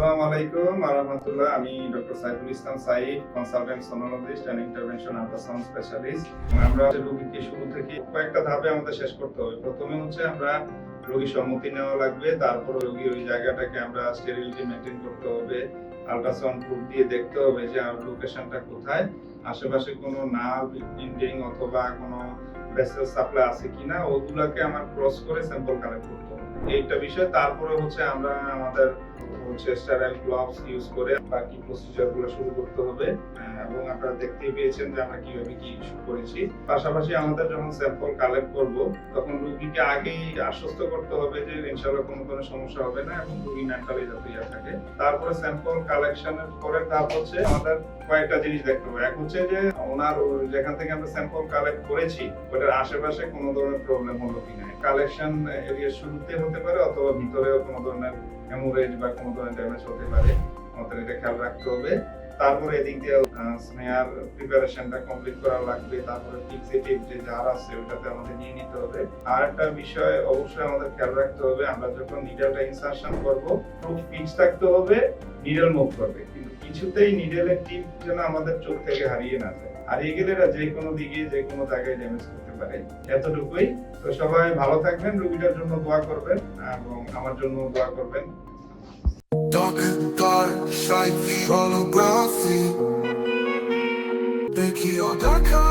আসসালামু আলাইকুম আমি doctor Saiful Islam consultant sonologist and intervention ultrasound specialist আমরা রোগীকে শুরু থেকে কয়েকটা ধাপে আমাদের শেষ করতে হবে। প্রথমে হচ্ছে আমরা রোগীর সম্মতি নেওয়া লাগবে, তারপর রোগী ওই জায়গাটাকে আমরা স্টেরিলিটি মেনটেন করতে হবে আল্ট্রাসাউন্ড প্রুফ দিয়ে দেখতে হবে যে লোকেশনটা কোথায়। আশেপাশে কোনো নার্ভ ইন্ডিং অথবা কোনো ভেসেল সাপ্লাই আছে কিনা, ওগুলাকে আমার ক্রস করে স্যাম্পল কালেক্ট করতে হবে। এইটা বিষয়, তারপরে হচ্ছে আমরা আমাদের ইউজ করে বাকি প্রসিজারগুলো শুরু করতে হবে। এবং আপনারা পেয়েছেন যে আমরা কীভাবে কি করেছি। পাশাপাশি আমাদের যখন স্যাম্পল কালেক্ট করব, তখন রোগীকে আগেই আশ্বস্ত করতে হবে যে ইনশাআল্লাহ কোনো কোনো সমস্যা হবে না এবং রোগী মেন্টালি যাতে থাকে। তারপরে স্যাম্পল কালেকশনের হচ্ছে আমাদের কয়েকটা জিনিস দেখতে হবে। এক হচ্ছে যে ওনার যেখান থেকে আমরা স্যাম্পল কালেক্ট করেছি, ওটার আশেপাশে কোনো ধরনের প্রবলেম হলো কিনা। কালেকশন এরিয়া শুরুতে হতে পারে অথবা ভিতরেও কোনো ধরনের হেমোরেজ বা কোনো ধরনের ড্যামেজ হতে পারে, আমাদের এটা খেয়াল রাখতে হবে। তারপরে এদিক দিয়ে স্নেহার প্রিপারেশনটা কমপ্লিট করা লাগবে, তারপরে ফিক্সেটিভ যে জার আছে ওটাতে আমাদের নিয়ে নিতে হবে। আর একটা বিষয় অবশ্যই আমাদের খেয়াল রাখতে হবে, আমরা যখন নিডলটা ইনসার্শন করব খুব ফিক্স থাকতে হবে নিডল মুভ করবে। কিছুতেই নিডলের টিপ যেন আমাদের চোখ থেকে হারিয়ে না যায় হারিয়ে গেলে এরা যে কোনো দিকে যে কোনো জায়গায় ড্যামেজ করতে পারে এতটুকুই তো সবাই ভালো থাকবেন রুগীটার জন্য দোয়া করবেন এবং আমার জন্য দোয়া করবেন Dark and dark, shiny holography. Thank you, Dakar.